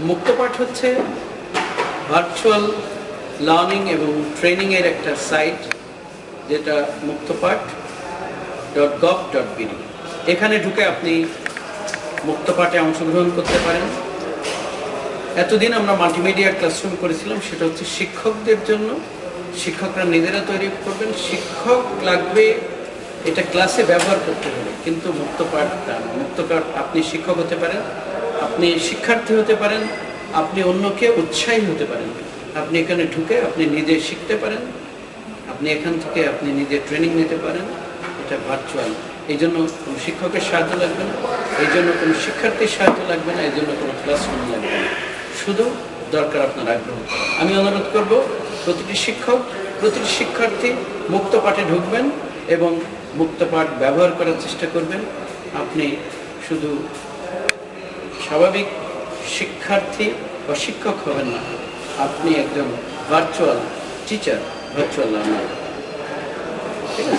মুক্তপাঠ হচ্ছে virtual learning এবং ট্রেনিংয়ের একটা সাইট যেটা Muktopaath dot gov dot BD এখানে ঢুকে আপনি মুক্তপাঠে অংশগ্রহণ করতে পারেন। এতদিন আমরা মাল্টিমিডিয়া ক্লাসরুম করেছিলাম, সেটা হচ্ছে শিক্ষকদের জন্য। শিক্ষকরা নিজেরা তৈরি করবেন। শিক্ষক লাগবে এটা ক্লাসে ব্যবহার করতে হবে কিন্তু মুক্ত পাঠটা মুক্ত পাঠ আপনি শিক্ষক হতে পারেন। আপনি শিক্ষার্থী হতে পারেন, আপনি অন্যকে উৎসাহী হতে পারেন। আপনি এখানে ঢুকে আপনি নিজে শিখতে পারেন, আপনি এখান থেকে আপনি নিজে ট্রেনিং নিতে পারেন, এটা ভার্চুয়াল এই জন্য কোনো শিক্ষকের সাহায্য লাগবে না, এই জন্য কোনো শিক্ষার্থীর সাহায্য লাগবে না, এই জন্য কোনো ক্লাসরুম লাগবে না। শুধু দরকার আপনার আগ্রহ। আমি অনুরোধ করব, প্রতিটি শিক্ষক, প্রতিটি শিক্ষার্থী মুক্ত পাঠে ঢুকবেন এবং মুক্ত পাঠ ব্যবহার করার চেষ্টা করবেন। আপনি শুধু স্বাভাবিক শিক্ষার্থী বা শিক্ষক হবেন না। আপনি একজন ভার্চুয়াল টিচার ভার্চুয়াল লার্নার ঠিক আছে?